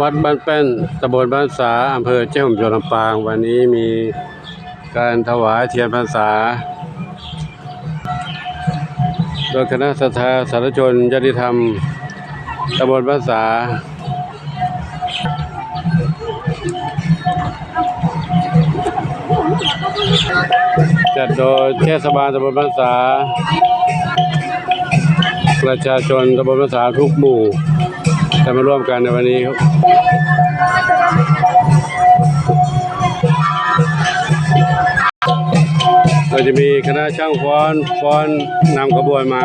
วัดบ้านแป้นตำบลบ้านสาอำเภอเจ้าหมจังหวัดลำปาง วันนี้มีการถวายเทียนพรรษา โดยคณะสัทธาสาธารชนญาติธรรมตำบลบ้านสาจัดโดยเทศบาลตำบลบ้านสาประชาชนตำบลบ้านสาทุกหมู่ จะมาร่วมกันในวันนี้ครับเราจะมีคณะช่างฟ้อนฟ้อนนำขบวนมา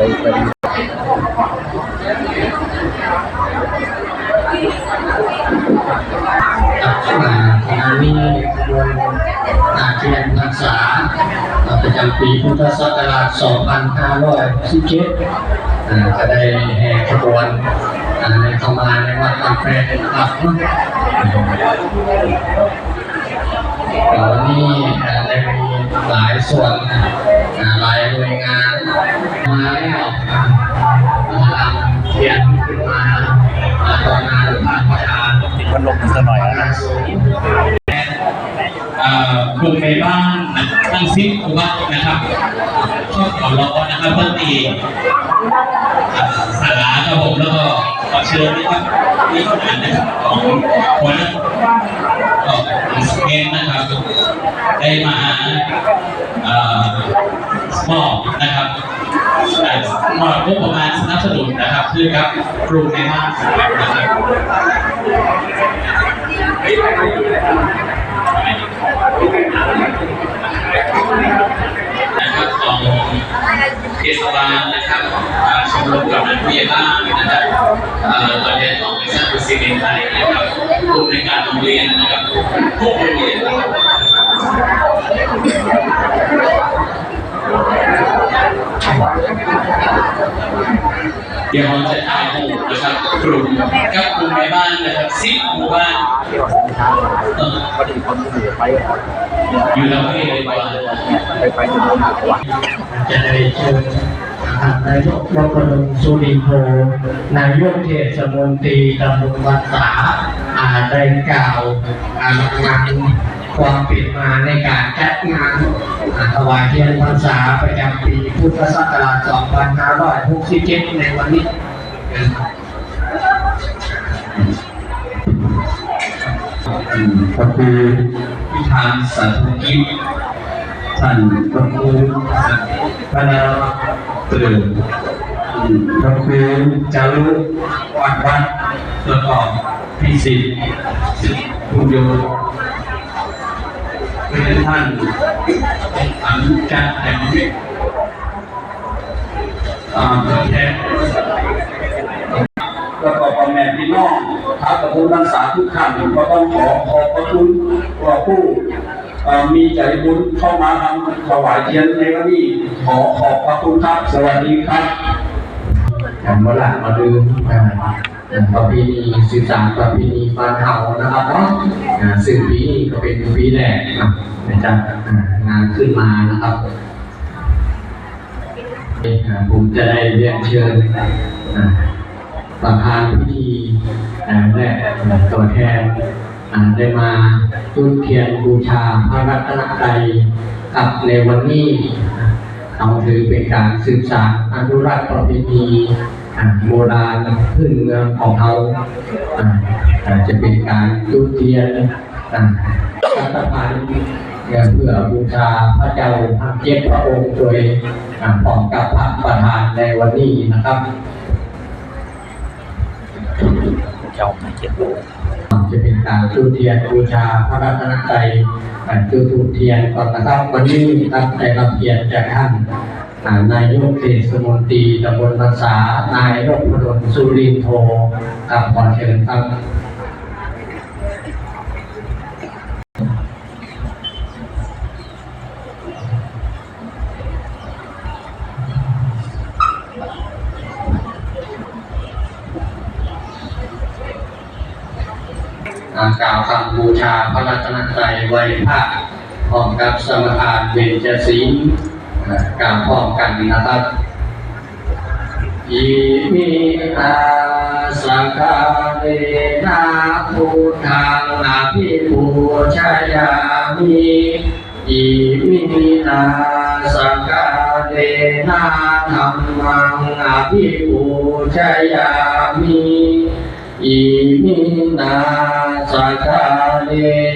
ขณะนี้ขบวนอาเทียนพรรษาประจำปีพุทธศักราช 2517อ่าจะได้แห่ขบวนในเข้ามาในวัดบางแพรครับวันนี้อ่าได้มีหลายส่วน อ่าหลายหน่วยงานมาแล้วอ่าลำเทียนขึ้นมาอ่าตอนงานผ่านประธานมันลงสักหน่อยนะเอ่อกลุ่มในบ้านตั้งซิปวัดนะครับชอบขอร้องนะครับเพื่อตีสาราครับผมแล้วก็ขอเชิญนะครับนี่ขนาดนะครับของหัวหน้าของสเกนนะครับ ได้มาเอ่อมอบนะครับเอ่อมอบงบประมาณสนับสนุนนะครับเพื่อกับกลุ่มในบ้านนะครับนะครับของเทศบาลนะครับชมรมกำนันักเรียนบ้านนะครับเอ่อตัวแทนของบริษัทบุซีเมนไทยนะครับกลุ่มในการโรงเรียนนะครับทุกโรงเรียนนะครับ เดี๋ยวเราจะถ่ายรูปนะครับกลุ่มกับกลุ่มในบ้านนะครับสิบหมู่บ้านเอ่อพอดีคนอยู่ไปอยู่แล้วไม่ได้ไปไปไปจนถึงวัดจะได้เชิญนายกรัฐมนตรีสุริโพนายกเทศมนตรีตำบลวัดสาได้กล่าวงาน ความเป็นมาในการจัดงานอ่าถวายเทียนพรรษาประจำปีพุทธศักราช 2567 ในวันนี้นะครับพระครูพิธานสาธุกิจท่านพระครูพระนารตื่นพระครูจารุวัดวัดแล้วก็พิสิทธิ์คุณโย เป็นท่านอันจัดแห่งอ่าประเทศแล้วก็พ่อแม่พี่น้องท้าวตะพุรักษาทุกท่านก็ต้องขอขอบพระคุณว่าผู้อ่อมีใจบุญเข้ามาทำถวายเทียนในวันนี้ขอขอบพระคุณครับ สวัสดีครับผมมาละมาดูอ่า ประเพณีสื่อสารประเพณีบ้านเฮานะครับเนาะอ่าซึ่งปีนี้ก็เป็นปีแรกนะนะจ๊ะอ่างานขึ้นมานะครับผมจะได้เรียนเชิญประธานพิธีอ่าและตัวแทนได้มาจุดเทียนบูชาพระรัตนตรัยกับในวันนี้เราถือเป็นการสืบสานอนุรักษ์ประเพณี โบราณพื้นเมืองของเขาจะเป็นการจุดเทียนอ่ารัตพันเพื่อบูชาพระเจ้าทั้งเจ็ดพระองค์โดยอ่าพร้อมกับพระประธานในวันนี้นะครับเจ้าไม่เจ็บจะเป็นการจุดเทียนบูชาพระรัตนตรัยจุดธูเทียนก่อนนะครับวันนี้ครับได้รับเกียรติจากท่าน นายกเทศมนตรีตำบลภาษา นายรพดลสุรินโทกับขอเชิญครับกล่าวคำบูชาพระรัตนตรัยไว้พระพร้อมกับสมภารเบญจศีล อ่ากลาวพร้อมกันนะครับอิมิอาสังฆาเรนะพุทธังอภิปูชยามิอิมินาสังฆาเรนะธัมมังอภิปูชยามิ อิมินาสกาเล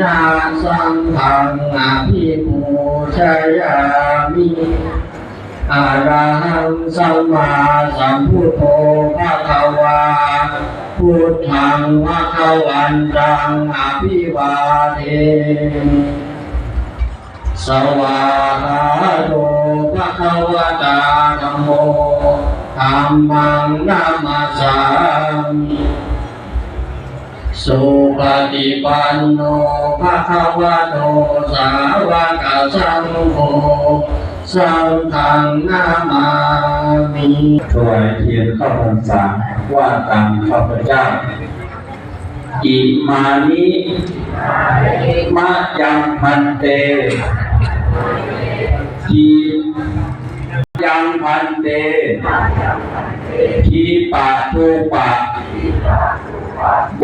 นะสังฆังอภิปูชยามิอาระหังสัมมาสัมพุทโธภะคะวาพุทธังภะคะวันตังอภิวาเทสวาหาโตภะคะวะตาธัมโมธัมมังนามาสามิ สุปฏิปันโนภะคะวะโตสาวกสังโฆสังฆังนามามิถวายเทียนเข้าพรรษาว่าตามข้าพเจ้า อิมานิมายังพันเตทียังพันเตทีปะทูป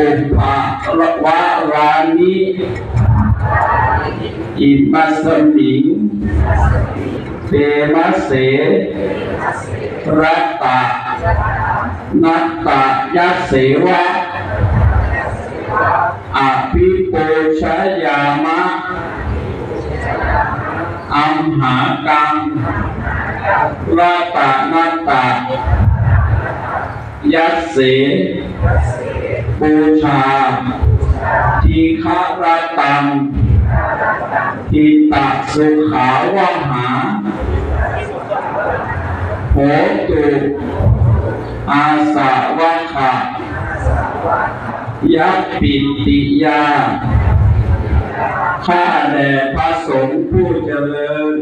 ะบุพภะวะรานิอิมัสมิงเตมัสเสรัตตะนัตตะยัสเสวะอภิปูชยามะอัมหากังรัตตะนัตตะยัสเส ปูชาทีฆะรัตตังทิตะสุขาวหาโหตุอาสาวะขะยัปปิติยา ข้าแด่พระสงฆ์ผู้เจริญ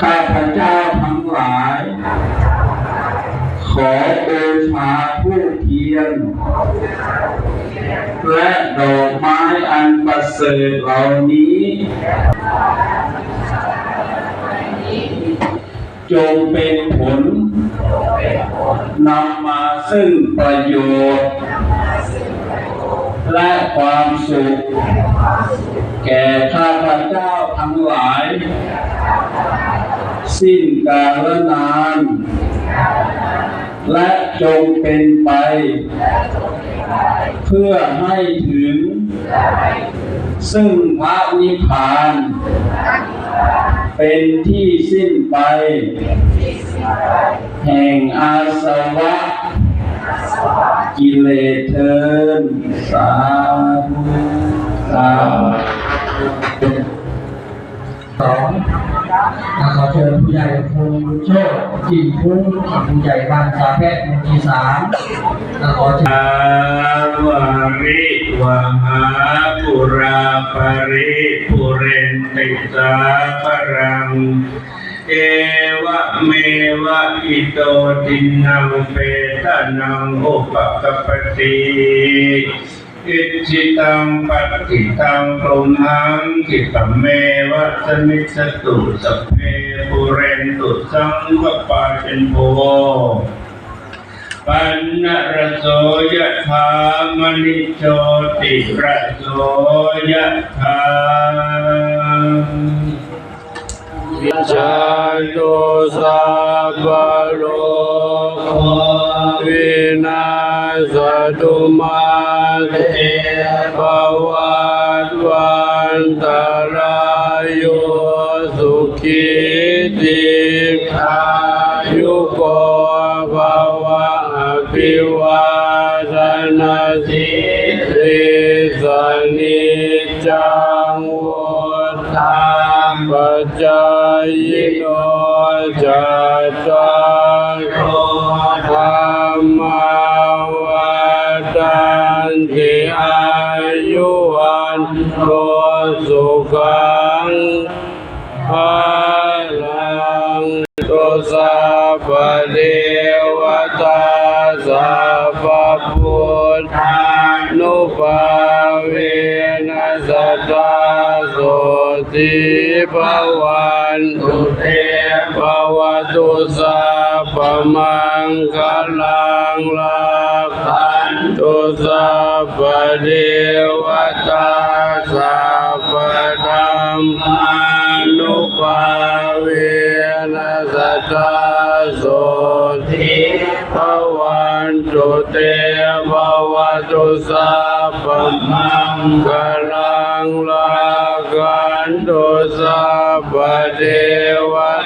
ข้าพระเจ้าทั้งหลาย ขอบูชาผู้เทียน และดอกไม้อันประเสริฐเหล่านี้ จงเป็นผลนำมาซึ่งประโยชน์ และความสุข แก่ข้าพเจ้าทั้งหลาย สิ้นกาลนาน และจงเป็นไป เพื่อให้ถึง ซึ่งพระนิพพาน เป็นที่สิ้นไป แห่งอาสวะ กิเลสเทินสาธุสาธุสอง ขอเชิญผู้ใหญ่พงโชคจินพุ่งผู้ใหญ่บ้านสาแพทย์หมู่ที่สามขอเชิญวาริวหาปุราปริปุเรนติสาปรังเอวะเมวะอิโตทินังเปตานังอุปกปติ อิจิตังปัฏฐิตังตุมหังกิปะเมวะสมิสตุสเพปุเรนตุสังกปาเป็นโพปันนรโสยะธามณิโชติระโสยะธาจาตุสัพพโลก วินาศตุมาเตภวัตวันตรายโยสุขีติขายุโกภวะอภิวาทนาสิริสนิจจังวุฒาปัจจายโนจัตตา ตุสัพพเทวตาสัพพพุทธานุภาเวนัสตตาโสติภวันตุเตภวตุสัพพมังคลังลาภันตุสัพพเทวตาสัพพธรรมานุภา นสตตาโสทิภวันตุเตภวตุสัพพมังคลังลากันตุสัพพเทวต